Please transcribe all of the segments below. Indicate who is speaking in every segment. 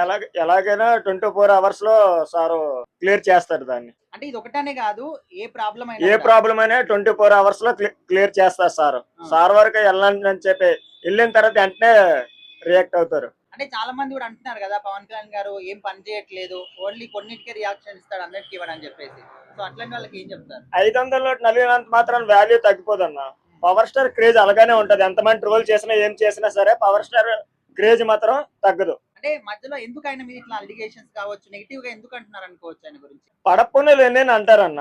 Speaker 1: ఎలా ఎలాగైనా twenty four అవర్స్లో సార్ క్లియర్ చేస్తారు దాన్ని.
Speaker 2: అంటే ఇది ఒకటనే కాదు ఏ ప్రాబ్లం
Speaker 1: ఏ
Speaker 2: అయినా
Speaker 1: ప్రాబ్లం అయినా ట్వంటీ ఫోర్ అవర్స్లో క్లియర్ చేస్తారు సార్. సార్ వరకు వెళ్ళండి అని చెప్పి వెళ్ళిన తర్వాత వెంటనే రియాక్ట్ అవుతారు.
Speaker 2: అంటే చాలా మంది కూడా అంటున్నారు కదా పవన్ కళ్యాణ్ గారు ఏం పని చేయట్లేదు ఓన్లీ కొన్నిటికే రియాక్షన్ ఇస్తాడు అన్నిటికీ ఇవ్వడం అని చెప్పేసి. సో అట్లాంటి వాళ్ళకి ఏం చెప్తారు?
Speaker 1: ఐదు వందల నోటు నలిగినంత మాత్రం వాల్యూ తగ్గిపోదన్న. పవర్ స్టార్ క్రేజ్ అలాగనే ఉంటది. ఎంతమంది ట్రోల్ చేసినా ఏం చేసినా సరే పవర్ స్టార్ క్రేజ్ మాత్రం తగ్గదు.
Speaker 2: అంటే మధ్యలో ఎందుకు ఆయన మీద ఇట్లా అలిగేషన్స్ కావచ్చు నెగిటివ్గా ఎందుకు అంటున్నారు అనుకోవచ్చు ఆయన గురించి?
Speaker 1: పడప్పునులు ఎన్ని అంటారన్న.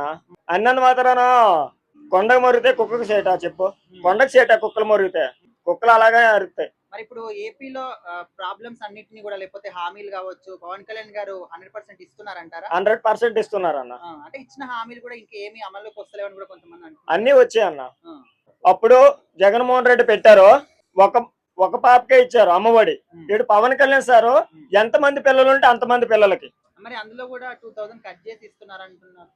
Speaker 1: అన్నది మాత్రాన? కొండకు మొరిగితే కుక్కకు సేట చెప్పు. కొండకు సేట కుక్కలు మొరిగితే కుక్కలు అలాగే అరుస్తాయి
Speaker 2: మరి ఇప్పుడు ఏపీలో ప్రాబ్లమ్స్ అన్నిటిని కూడా లేకపోతే హామీలు కావచ్చు పవన్ కళ్యాణ్ గారు హండ్రెడ్ పర్సెంట్ ఇస్తున్నారంటారా?
Speaker 1: హండ్రెడ్ పర్సెంట్ ఇస్తున్నారన్న.
Speaker 2: అంటే ఇచ్చిన హామీలు కూడా ఇంకేమీ అమల్లోకి వస్తలేవని కూడా కొంతమంది
Speaker 1: అన్ని వచ్చాయన్న. అప్పుడు జగన్మోహన్ రెడ్డి పెట్టారు ఒక ఒక పాపకే ఇచ్చారు అమ్మఒడి. ఇటు పవన్ కళ్యాణ్ సారు ఎంత మంది పిల్లలు ఉంటే అంతమంది పిల్లలకి.
Speaker 2: మరి అందులో కూడా టూ థౌసండ్ కట్ చేసి ఇస్తున్నారు అంటున్నారు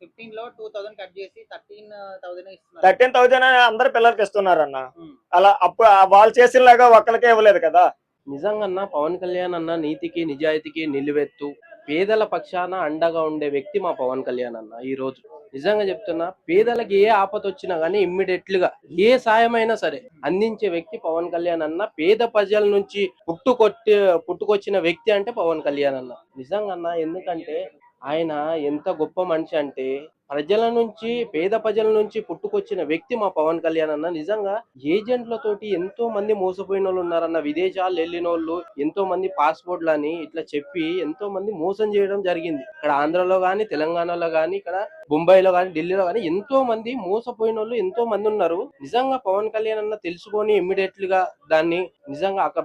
Speaker 2: ఫిఫ్టీన్లో టూ థౌసండ్ కట్ చేసి థర్టీన్ థౌసండ్ ఇస్తున్నారు.
Speaker 1: థర్టీన్ థౌజండ్ అందరు పిల్లలకి ఇస్తున్నారన్న.
Speaker 2: ఉమ్.
Speaker 1: అలా అప్పుడు ఆ వాళ్ళు చేసినలాగా ఒక్కరికే ఇవ్వలేదు కదా.
Speaker 3: నిజంగా పవన్ కళ్యాణ్ అన్న నీతికి నిజాయితీకి నిలువెత్తు పేదల పక్షాన అండగా ఉండే వ్యక్తి మా పవన్ కళ్యాణ్ అన్న ఈ రోజు నిజంగా చెప్తున్నా పేదలకు ఏ ఆపద వచ్చినా గానీ ఇమ్మీడియట్లుగా ఏ సాయమైనా సరే అందించే వ్యక్తి పవన్ కళ్యాణ్ అన్న పేద ప్రజల నుంచి పుట్టుకొట్టి పుట్టుకొచ్చిన వ్యక్తి అంటే పవన్ కళ్యాణ్ అన్న. నిజంగా అన్న ఎందుకంటే ఆయన ఎంత గొప్ప మనిషి అంటే ప్రజల నుంచి పేద ప్రజల నుంచి పుట్టుకొచ్చిన వ్యక్తి మా పవన్ కళ్యాణ్ అన్న. నిజంగా ఏజెంట్లతోటి ఎంతో మంది మోసపోయిన వాళ్ళు ఉన్నారన్న. విదేశాలు వెళ్ళిన వాళ్ళు ఎంతో మంది పాస్పోర్ట్లని ఇట్లా చెప్పి ఎంతో మంది మోసం చేయడం జరిగింది. ఇక్కడ ఆంధ్రలో గాని తెలంగాణలో గాని ఇక్కడ బొంబాయిలో గాని ఢిల్లీలో గాని ఎంతో మంది మోసపోయిన వాళ్ళు ఎంతో మంది ఉన్నారు. నిజంగా పవన్ కళ్యాణ్ అన్న తెలుసుకొని ఇమ్మీడియట్గా దాన్ని నిజంగా అక్కడ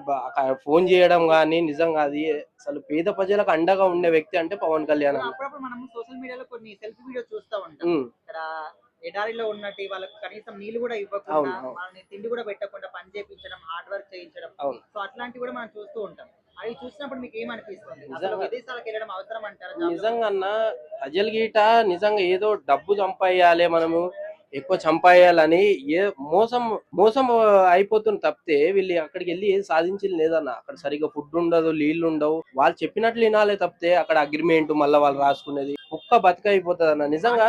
Speaker 3: ఫోన్ చేయడం గాని నిజంగా అది అసలు పేద ప్రజలకు అండగా ఉండే వ్యక్తి అంటే పవన్ కళ్యాణ్
Speaker 2: అప్పుడప్పుడు మనం సోషల్ మీడియాలో కొన్ని సెల్ఫీ వీడియో చూస్తాం. ఉంటాం
Speaker 3: ఉమ్.
Speaker 2: ఇక్కడ ఎడారిలో ఉన్నట్టు వాళ్ళకి కనీసం నీళ్ళు కూడా ఇవ్వకుండా. వాళ్ళని తిండి కూడా పెట్టకుండా పని చేయించడం హార్డ్ వర్క్ చేయించడం. సో అట్లాంటివి కూడా మనం చూస్తూ ఉంటాం అవి చూసినప్పుడు మీకు ఏమనిపిస్తుంది విదేశాలకు వెళ్ళడం అవసరం అంటారా?
Speaker 3: నిజంగా అన్న ప్రజల గీట నిజంగా ఏదో డబ్బు చంపేయాలి మనము ఎక్కువ చంపేయాలని ఏ మోసం మోసం అయిపోతుంది తప్పితే వీళ్ళు అక్కడికి వెళ్ళి ఏం సాధించింది లేదన్న. అక్కడ సరిగ్గా ఫుడ్ ఉండదు నీళ్ళు ఉండవు. వాళ్ళు చెప్పినట్లు వినాలే తప్పితే అక్కడ అగ్రిమెంట్ మళ్ళీ వాళ్ళు రాసుకునేది. కుక్క బతిక అయిపోతుంది అన్న నిజంగా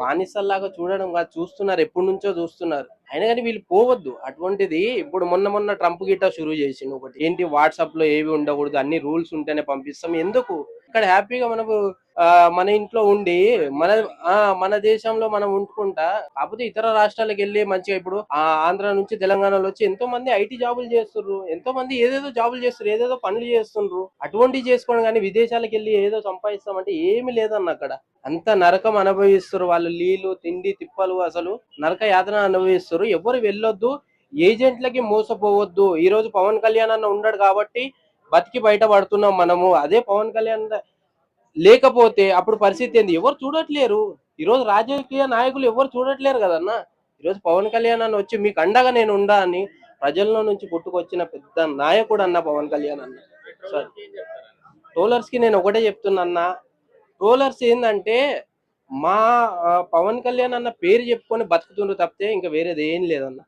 Speaker 2: బానిసల్లాగా
Speaker 3: చూడడం కాదు చూస్తున్నారు. ఎప్పటి నుంచో చూస్తున్నారు. అయినా కానీ వీళ్ళు పోవద్దు. అటువంటిది ఇప్పుడు మొన్న మొన్న ట్రంప్ గిట్ట షురూ చేసిండు ఒకటి. ఏంటి వాట్సాప్లో ఏవి ఉండకూడదు అన్ని రూల్స్ ఉంటేనే పంపిస్తాం. ఎందుకు? ఇక్కడ హ్యాపీగా మనకు ఆ, మన ఇంట్లో ఉండి మన ఆ మన దేశంలో మనం ఉంటుకుంటా కాకపోతే ఇతర రాష్ట్రాలకు వెళ్ళి మంచిగా ఇప్పుడు ఆ ఆంధ్ర నుంచి తెలంగాణలో వచ్చి ఎంతో మంది ఐటీ జాబులు చేస్తున్నారు ఎంతో మంది ఏదేదో జాబులు చేస్తున్నారు ఏదేదో పనులు చేస్తుండ్రు అటువంటివి చేసుకోవడం కానీ విదేశాలకు వెళ్ళి ఏదో సంపాదిస్తామంటే ఏమి లేదన్న అక్కడ. అంత నరకం అనుభవిస్తారు వాళ్ళు నీళ్ళు తిండి తిప్పలు అసలు నరక యాతన అనుభవిస్తారు ఎవరు వెళ్ళొద్దు ఏజెంట్లకి మోసపోవద్దు. ఈ రోజు పవన్ కళ్యాణ్ అన్న ఉన్నాడు కాబట్టి బతికి బయటపడుతున్నాం మనము. అదే పవన్ కళ్యాణ్ లేకపోతే అప్పుడు పరిస్థితి ఏంది? ఎవరు చూడట్లేరు. ఈరోజు రాజకీయ నాయకులు ఎవరు చూడట్లేరు కదన్న? ఈరోజు పవన్ కళ్యాణ్ అన్న వచ్చి మీకు అండగా నేను ఉండా అని ప్రజల్లో నుంచి పుట్టుకొచ్చిన పెద్ద నాయకుడు అన్న పవన్ కళ్యాణ్ అన్న. సరే. ట్రోలర్స్కి నేను ఒకటే చెప్తున్నా అన్న ట్రోలర్స్ ఏంటంటే మా పవన్ కళ్యాణ్ అన్న పేరు చెప్పుకొని బతుకుతుండ్రు తప్పితే ఇంకా వేరేది ఏం లేదన్నా.